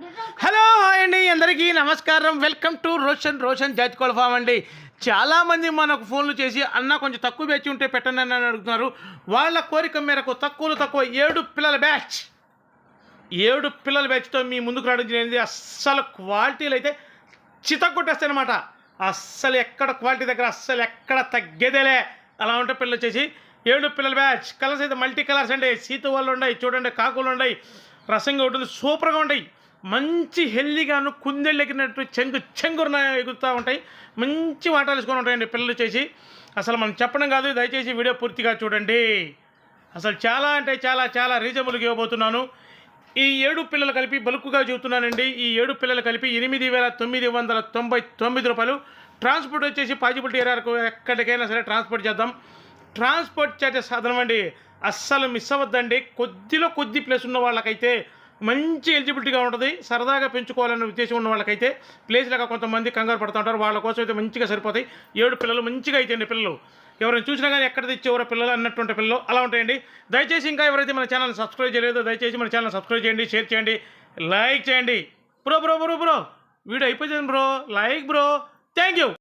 Hello hi అండి. అందరికీ నమస్కారం. వెల్కమ్ టు రోషన్ రోషన్ జాతికోళ్ళ ఫామ్ అండి. చాలామంది మనకు ఫోన్లు చేసి అన్న కొంచెం తక్కువ బ్యాచ్ ఉంటే పెట్టండి అని అడుగుతున్నారు. వాళ్ళ కోరిక మేరకు తక్కువలో తక్కువ ఏడు పిల్లల బ్యాచ్. ఏడు పిల్లల బ్యాచ్తో మీ ముందుకు రావడం జరిగింది. అస్సలు క్వాలిటీలు అయితే చితకొట్టేస్తాయి అనమాట అస్సలు ఎక్కడ క్వాలిటీ దగ్గర అస్సలు ఎక్కడ తగ్గేదేలే. అలా ఉంటే పిల్లలు వచ్చేసి ఏడు పిల్లల బ్యాచ్ కలర్స్ అయితే మల్టీ కలర్స్ అండి. సీత వాళ్ళు ఉన్నాయి చూడండి కాకులు ఉన్నాయి. రసంగా ఉంటుంది సూపర్గా ఉంటాయి. మంచి హెల్దీగాను కుందెళ్ళెక్కినట్టు చెంగు చెంగురున ఎగురుతూ ఉంటాయి. మంచి వాటాలు వేసుకొని ఉంటాయండి పిల్లలు చేసి. అసలు మనం చెప్పడం కాదు దయచేసి వీడియో పూర్తిగా చూడండి. అసలు చాలా అంటే చాలా చాలా రీజనబుల్గా ఇవ్వబోతున్నాను. ఈ ఏడు పిల్లలు కలిపి బల్క్గా చెబుతున్నానండి. ఈ ఏడు పిల్లలు కలిపి ఎనిమిది వేల తొమ్మిది వందల తొంభై తొమ్మిది రూపాయలు. ట్రాన్స్పోర్ట్ వచ్చేసి పాజిబిలిటీ ఏరియాకు ఎక్కడికైనా సరే ట్రాన్స్పోర్ట్ చేద్దాం. ట్రాన్స్పోర్ట్ చార్జెస్ సాధనం అండి అస్సలు మిస్ అవ్వద్దండి. కొద్దిలో కొద్ది ప్లేస్ ఉన్న వాళ్ళకైతే మంచి ఎలిజిబిలిటీగా ఉంటుంది. సరదాగా పెంచుకోవాలనే ఉద్దేశం ఉన్న వాళ్ళకైతే ప్లేస్ లేక కొంతమంది కంగారు పడుతూ ఉంటారు. వాళ్ళ కోసం అయితే మంచిగా సరిపోతాయి. ఏడు పిల్లలు మంచిగా అయితే పిల్లలు. ఎవరైనా చూసినా కానీ ఎక్కడ తెచ్చేవరో పిల్లలు అన్నటువంటి పిల్లలు. అలా ఉంటాయండి. దయచేసి ఇంకా ఎవరైతే మన ఛానల్ సబ్స్క్రైబ్ చేయలేదో దయచేసి మన ఛానల్ సబ్స్క్రైబ్ చేయండి షేర్ చేయండి లైక్ చేయండి. Bro bro bro bro video అయిపోయింది bro like bro thank you